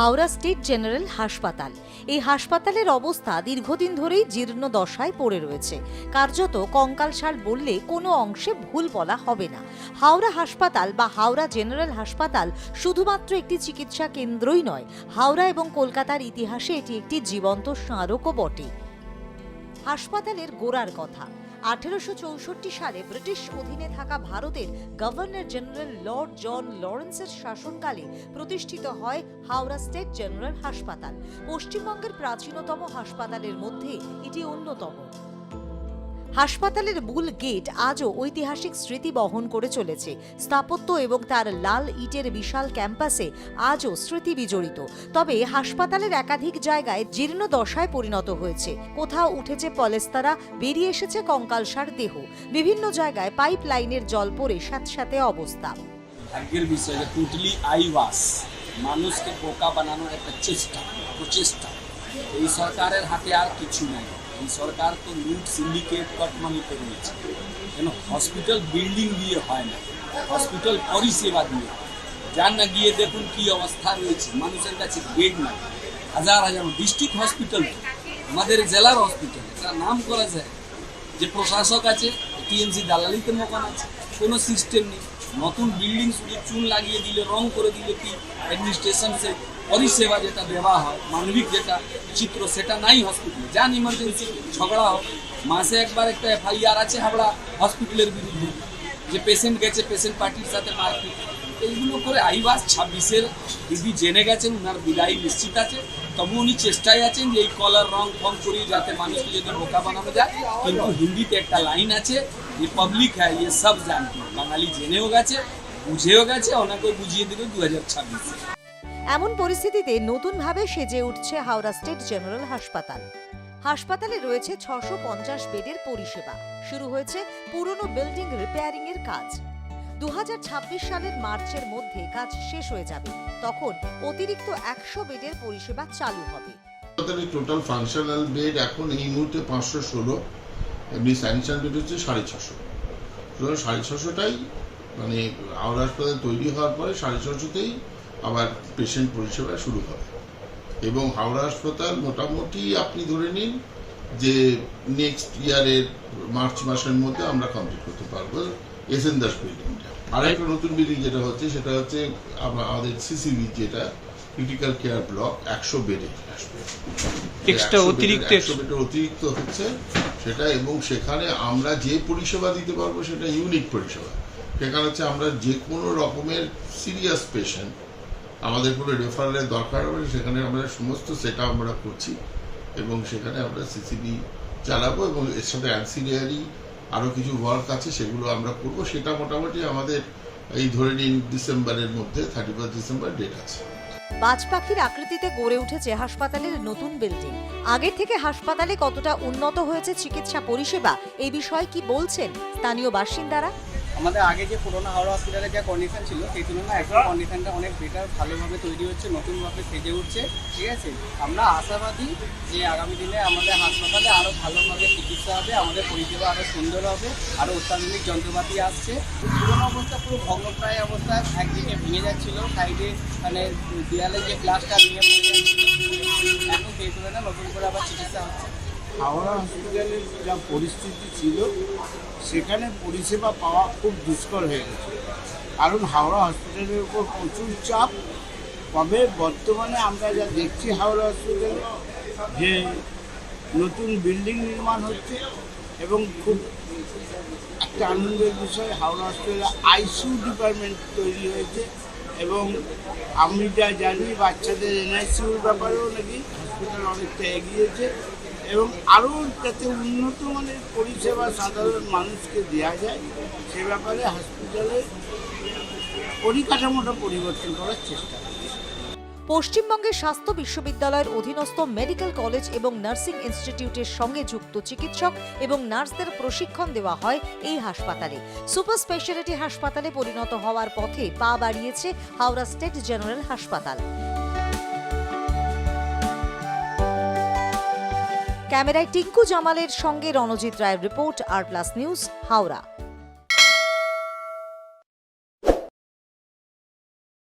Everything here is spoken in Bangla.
হাওড়া স্টেট জেনারেল হাসপাতাল। এই হাসপাতালের অবস্থা দীর্ঘদিন ধরেই জীর্ণ দশায় পড়ে রয়েছে। কার্যত কঙ্কালসার বললে কোনো অংশে ভুল বলা হবে না। হাওড়া হাসপাতাল বা হাওড়া জেনারেল হাসপাতাল শুধুমাত্র একটি চিকিৎসা কেন্দ্রই নয়, হাওড়া এবং কলকাতার ইতিহাসে এটি একটি জীবন্ত স্মারকও বটে। হাসপাতালের গোড়ার কথা। আঠেরোশো চৌষট্টি সালে ব্রিটিশ অধীনে থাকা ভারতের গভর্নর জেনারেল লর্ড জন লরেন্সের শাসনকালে প্রতিষ্ঠিত হয় হাওড়া স্টেট জেনারেল হাসপাতাল। পশ্চিমবঙ্গের প্রাচীনতম হাসপাতালের মধ্যে এটি অন্যতম। হাসপাতালের মূল গেট আজও ঐতিহাসিক স্মৃতি বহন করে চলেছে। স্থাপত্য এবং তার লাল ইটের বিশাল ক্যাম্পাসে আজও স্মৃতি বিজড়িত। তবে হাসপাতালের একাধিক জায়গায় জীর্ণ দশায় পরিণত হয়েছে। কোথাও উঠেছে পলেস্তারা, বেরিয়ে এসেছে কঙ্কালসার দেহ। বিভিন্ন জায়গায় পাইপ লাইনের জল পড়ে স্যাঁতস্যাঁতে অবস্থা। ভাগ্যের বিষয় টোটালি মানুষকে বোকা বানানোর একটা চেষ্টা, প্রচেষ্টা। এই সরকারের হাতে আর কিছু নাই। সরকার তো লুট সিন্ডিকেট কটমানিতে রয়েছে কেন? হসপিটাল বিল্ডিং দিয়ে হয় না। হসপিটাল পরিষেবা দিয়ে। যান না গিয়ে দেখুন কি অবস্থা রয়েছে। মানুষের কাছে বেড নাই। হাজার হাজার ডিস্ট্রিক্ট হসপিটাল আমাদের জেলার হসপিটাল এটা নাম করা যায় যে প্রশাসক আছে টিএমসি দালালিতে মকান আছে। কোনো সিস্টেম নেই। নতুন বিল্ডিং শুধু চুন লাগিয়ে দিলে, রং করে দিলে কি অ্যাডমিনিস্ট্রেশন সে পরিষেবা যেটা দেওয়া হয়, মানবিক যেটা চিত্র, সেটা নাই হসপিটালে যান ইমার্জেন্সি ঝগড়া হোক। মাসে একবার একটা এফআইআর আছে হাবড়া হসপিটালের বিরুদ্ধে, যে পেশেন্ট গেছে পেশেন্ট পার্টির সাথে মারপিট। এইগুলো করে আইবাস ছাব্বিশের দিদি জেনে গেছেন ওনার বিদায় নিশ্চিত আছে। তবু উনি চেষ্টায় আছেন যে এই কলার রং ফং করিয়ে যাতে মানুষকে যদি বোকা বানানো যায়। কিন্তু হিন্দিতে একটা লাইন আছে যে পাবলিক হ্যাঁ ইয়ে সব জানতে। বাঙালি জেনেও গেছে, বুঝেও গেছে ওনাকে বুঝিয়ে দেবে দু হাজার এমন পরিস্থিতিতে নতুনভাবে সেজে উঠছে হাওড়া স্টেট জেনারেল হাসপাতাল। হাসপাতালে রয়েছে ছশো পঞ্চাশ বেডের পরিষেবা। শুরু হয়েছে পুরনো বিল্ডিং রিপেয়ারিং এর কাজ। দু হাজার ছাব্বিশ সালের মার্চের মধ্যে কাজ শেষ হয়ে যাবে। তখন অতিরিক্ত একশো বেডের পরিষেবা চালু হবে। টোটাল ফাংশনাল বেড এখন এই মুহূর্তে পাঁচশো ষোলো, এমনি স্যানিটার বেড হচ্ছে সাড়ে ছশো। সুতরাং সাড়ে ছশোটাই মানে হাওড়া হাসপাতাল তৈরি হওয়ার পরে সাড়ে ছশোতেই আবার পেশেন্ট পরিষেবা শুরু হবে। এবং হাওড়া হাসপাতাল মোটামুটি আপনি ধরে নিন যে নেক্সট ইয়ারের মার্চ মাসের মধ্যে আমরা কমপ্লিট করতে পারব। এস এন দাস বিল্ডিংটা আর একটা নতুন বিল্ডিং যেটা হচ্ছে সেটা হচ্ছে আমাদের সিসিবি যেটা ক্রিটিক্যাল কেয়ার ব্লক একশো বেডে। অতিরিক্ত একশো বেডের অতিরিক্ত হচ্ছে সেটা এবং সেখানে আমরা যে পরিষেবা দিতে পারব সেটা ইউনিক পরিষেবা। সেখানে হচ্ছে আমরা যে কোনো রকমের সিরিয়াস পেশেন্ট আমাদের কোনো রেফারেলের দরকার হবে সেখানে আমরা সমস্ত সেটা আমরা করছি এবং সেখানে আমরা সিসিবি চালাবো এবং এর সাথে অ্যান্সিলিয়ারি আরও কিছু ওয়ার্ক আছে, সেগুলো আমরা করব। সেটা মোটামুটি আমাদের এই ধরে নিন ডিসেম্বরের মধ্যে থার্টি ফার্স্ট ডিসেম্বর ডেট আছে। বাজ পাখির আকৃতিতে গড়ে উঠেছে হাসপাতালের নতুন বিল্ডিং আগে থেকে হাসপাতালে কতটা উন্নত হয়েছে চিকিৎসা পরিষেবা, এই বিষয়ে কি বলছেন স্থানীয় বাসিন্দারা? আমাদের আগে যে পুরোনো হাওড়া হসপিটালের যা কন্ডিশন ছিল সেই তুলনায় এখন কন্ডিশনটা অনেক বেটার ভালোভাবে তৈরি হচ্ছে নতুনভাবে সেজে উঠছে ঠিক আছে? আমরা আশাবাদী যে আগামী দিনে আমাদের হাসপাতালে আরও ভালোভাবে চিকিৎসা হবে আমাদের পরিষেবা আরও সুন্দর হবে আরও অত্যাধুনিক যন্ত্রপাতি আসছে। পুরোনো অবস্থা পুরো ভগ্নপ্রায় অবস্থায় একদিকে ভেঙে যাচ্ছিল সাইডে মানে দেয়ালের যে গ্লাসটা ভেঙে পড়ে যাচ্ছিল এখন সেই তুলনায় নতুন করে আবার চিকিৎসা হচ্ছে। হাওড়া হসপিটালের যা পরিস্থিতি ছিল, সেখানে পরিষেবা পাওয়া খুব দুষ্কর হয়ে গেছে। কারণ হাওড়া হসপিটালের উপর প্রচুর চাপ। তবে বর্তমানে আমরা যা দেখছি হাওড়া হসপিটালে যে নতুন বিল্ডিং নির্মাণ হচ্ছে এবং খুব একটা আনন্দের বিষয়, হাওড়া হসপিটালে আইসিইউ ডিপার্টমেন্ট তৈরি হয়েছে এবং আমি যা জানি, বাচ্চাদের এনআইসিউর ব্যাপারেও নাকি হসপিটাল অনেকটা এগিয়েছে। এবং আরও যাতে উন্নত মানের পরিষেবা সাধারণ মানুষকে দেওয়া যায়, সে ব্যাপারে হসপিটালের পরিকাঠামোটা পরিবর্তন করার চেষ্টা পশ্চিমবঙ্গের স্বাস্থ্য বিশ্ববিদ্যালয়ের অধীনস্থ মেডিকেল কলেজ এবং নার্সিং ইনস্টিটিউটের সঙ্গে যুক্ত চিকিৎসক এবং নার্সদের প্রশিক্ষণ দেওয়া হয় এই হাসপাতালে। সুপার স্পেশালিটি হাসপাতালে পরিণত হওয়ার পথে পা বাড়িয়েছে হাওড়া স্টেট জেনারেল হাসপাতাল। ক্যামেরায় টিঙ্কু জামালের সঙ্গে রণজিৎ রায়ের রিপোর্ট আর প্লাস নিউজ হাওড়া।